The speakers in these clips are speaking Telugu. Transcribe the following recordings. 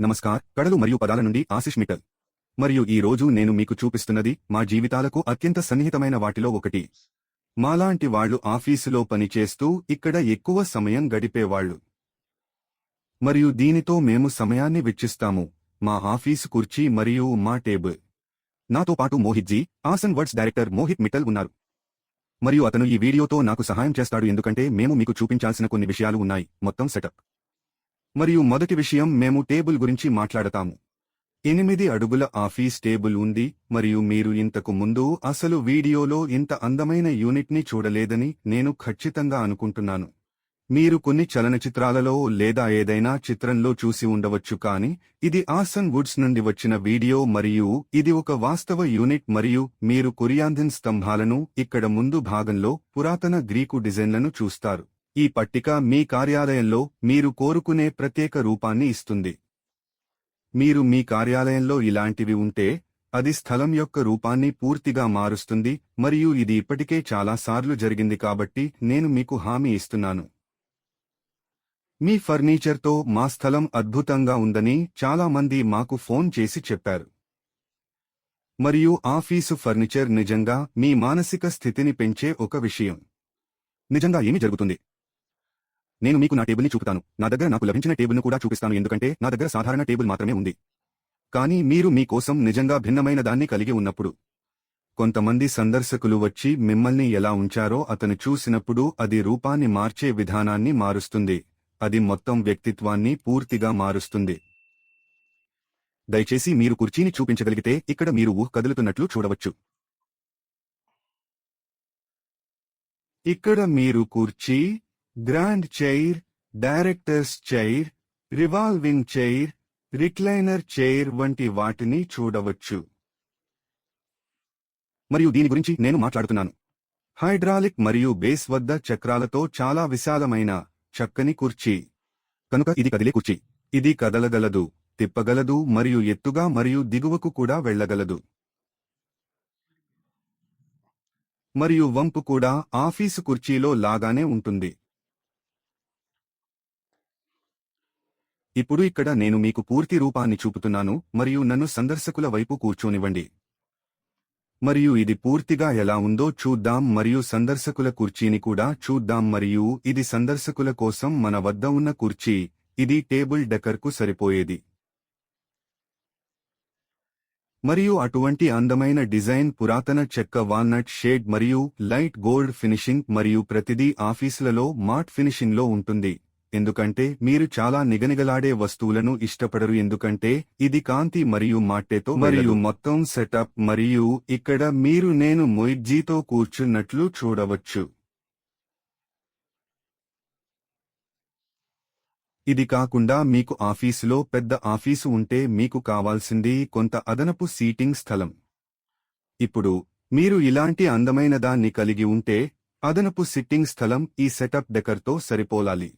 నమస్కార్. కడలు మరియు పదాల నుండి ఆశిష్ మిటల్ మరియు ఈ రోజు నేను మీకు చూపిస్తున్నది మా జీవితాలకు అత్యంత సన్నిహితమైన వాటిలో ఒకటి. మాలాంటి వాళ్ళు ఆఫీసులో పనిచేస్తూ ఇక్కడ ఎక్కువ సమయం గడిపేవాళ్ళు మరియు దీనితో మేము సమయాన్ని వెచ్చిస్తాము. మా ఆఫీసు కుర్చీ మరియు మా టేబుల్. నాతో పాటు మోహిత్ జీ ఆసన్ వర్డ్స్ డైరెక్టర్ మోహిత్ మిట్టల్ ఉన్నారు. మరియు అతను ఈ వీడియోతో నాకు సహాయం చేస్తాడు ఎందుకంటే మేము మీకు చూపించాల్సిన కొన్ని విషయాలు ఉన్నాయి. మొత్తం సెటప్. మరియు మొదటి విషయం మేము టేబుల్ గురించి మాట్లాడతాము. ఎనిమిది అడుగుల ఆఫీస్ టేబుల్ ఉంది మరియు మీరు ఇంతకు ముందు అసలు వీడియోలో ఇంత అందమైన యూనిట్ని చూడలేదని నేను ఖచ్చితంగా అనుకుంటున్నాను. మీరు కొన్ని చలనచిత్రాలలో లేదా ఏదైనా చిత్రంలో చూసి ఉండవచ్చు కానీ ఇది ఆసన్ వుడ్స్ నుండి వచ్చిన వీడియో మరియు ఇది ఒక వాస్తవ యూనిట్ మరియు మీరు కొరియాందిన్ స్తంభాలను ఇక్కడ ముందు భాగంలో పురాతన గ్రీకు డిజైన్లను చూస్తారు. ఈ పట్టిక మీ కార్యాలయంలో మీరు కోరుకునే ప్రత్యేక రూపాన్ని ఇస్తుంది. మీరు మీ కార్యాలయంలో ఇలాంటివి ఉంటే అది స్థలం యొక్క రూపాన్ని పూర్తిగా మారుస్తుంది మరియు ఇది ఇప్పటికే చాలాసార్లు జరిగింది కాబట్టి నేను మీకు హామీ ఇస్తున్నాను. మీ ఫర్నిచర్తో మా స్థలం అద్భుతంగా ఉందని చాలామంది మాకు ఫోన్ చేసి చెప్పారు. మరియు ఆఫీసు ఫర్నిచర్ నిజంగా మీ మానసిక స్థితిని పెంచే ఒక విషయం. నిజంగా ఏమి జరుగుతుంది? నేను మీకు నా టేబుల్ని చూపుతాను. నా దగ్గర నాకు లభించిన టేబుల్ను కూడా చూపిస్తాను ఎందుకంటే నా దగ్గర సాధారణ టేబుల్ మాత్రమే ఉంది. కానీ మీరు మీ కోసం నిజంగా భిన్నమైన దాన్ని కలిగి ఉన్నప్పుడు కొంతమంది సందర్శకులు వచ్చి మిమ్మల్ని ఎలా ఉంచారో అతను చూసినప్పుడు అది రూపాన్ని మార్చే విధానాన్ని మారుస్తుంది. అది మొత్తం వ్యక్తిత్వాన్ని పూర్తిగా మారుస్తుంది. దయచేసి మీరు కుర్చీని చూపించగలిగితే ఇక్కడ మీరు ఊహ కదులుతున్నట్లు చూడవచ్చు. ఇక్కడ మీరు కుర్చీ grand chair directors chair revolving chair recliner chair వంటి వాటిని చూడవచ్చు. మరియు దీని గురించి నేను మాట్లాడుతున్నాను. హైడ్రాలిక్ మరియు బేస్ వద్ద చక్రాలతో చాలా విశాలమైన చక్కని కుర్చీ. కనుక ఇది కదిలే కుర్చీ. ఇది కదలగలదు తిప్పగలదు మరియు ఎత్తుగా మరియు దిగువకు కూడా వెళ్ళగలదు. మరియు వంపు కూడా ఆఫీసు కుర్చీలో లాగానే ఉంటుంది. ఇప్పుడు ఇక్కడ నేను మీకు పూర్తి రూపాన్ని చూపుతున్నాను మరియు నన్ను సందర్శకుల వైపు కూర్చోనివ్వండి. మరియు ఇది పూర్తిగా ఎలా ఉందో చూద్దాం మరియు సందర్శకుల కుర్చీని కూడా చూద్దాం మరియు ఇది సందర్శకుల కోసం మన వద్ద ఉన్న కుర్చీ ఇది టేబుల్ డెకర్కు సరిపోయేది. మరియు అటువంటి అందమైన డిజైన్ పురాతన చెక్క వాల్నట్ షేడ్ మరియు లైట్ గోల్డ్ ఫినిషింగ్ మరియు ప్రతిదీ ఆఫీసులలో మాట్ ఫినిషింగ్లో ఉంటుంది. ఎందుకంటే మీరు చాలా నిగనిగలాడే వస్తువులను ఇష్టపడరు ఎందుకంటే ఇది కాంతి మరియు మాట్టెతో మరియు మొత్తం సెటప్ మరియు ఇక్కడ మీరు నేను మొయిజ్జీతో కూర్చున్నట్లు చూడవచ్చు. ఇది కాకుండా మీకు ఆఫీసులో పెద్ద ఆఫీసు ఉంటే మీకు కావాల్సింది కొంత అదనపు సీటింగ్ స్థలం. ఇప్పుడు మీరు ఇలాంటి అందమైన దాన్ని కలిగి ఉంటే అదనపు సిట్టింగ్ స్థలం ఈ సెటప్ డెకర్తో సరిపోలాలి.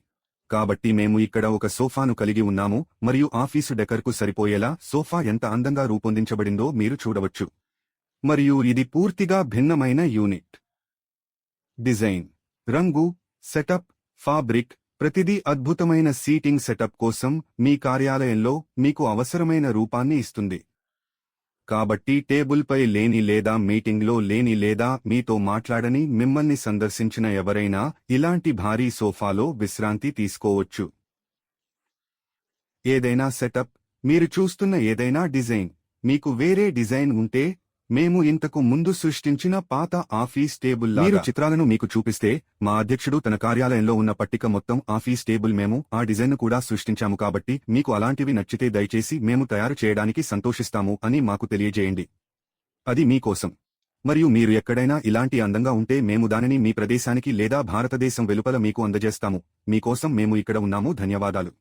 కాబట్టి మేము ఇక్కడ ఒక సోఫాను కలిగి ఉన్నాము మరియు ఆఫీసు డెకర్కు సరిపోయేలా సోఫా ఎంత అందంగా రూపొందించబడిందో మీరు చూడవచ్చు. మరియు ఇది పూర్తిగా భిన్నమైన యూనిట్. డిజైన్. రంగు సెటప్ ఫాబ్రిక్. ప్రతిదీ అద్భుతమైన సీటింగ్ సెటప్ కోసం మీ కార్యాలయంలో మీకు అవసరమైన రూపాన్ని ఇస్తుంది. కాబట్టి టేబుల్పై లేని లేదా మీటింగ్లో లేని లేదా మీతో మాట్లాడని మిమ్మల్ని సందర్శించిన ఎవరైనా ఇలాంటి భారీ సోఫాలో విశ్రాంతి తీసుకోవచ్చు. ఏదైనా సెటప్ మీరు చూస్తున్న ఏదైనా డిజైన్ మీకు వేరే డిజైన్ ఉంటే మేము ఇంతకు ముందు సృష్టించిన పాత ఆఫీస్ టేబుల్ మీరు చిత్రాలను మీకు చూపిస్తే మా అధ్యక్షుడు తన కార్యాలయంలో ఉన్న పట్టిక మొత్తం ఆఫీస్ టేబుల్ మేము ఆ డిజైన్ కూడా సృష్టించాము కాబట్టి మీకు అలాంటివి నచ్చితే దయచేసి మేము తయారు చేయడానికి సంతోషిస్తాము అని మాకు తెలియజేయండి. అది మీకోసం మరియు మీరు ఎక్కడైనా ఇలాంటి అందంగా ఉంటే మేము దానిని మీ ప్రదేశానికి లేదా భారతదేశం వెలుపల మీకు అందజేస్తాము. మీకోసం మేము ఇక్కడ ఉన్నాము. ధన్యవాదాలు.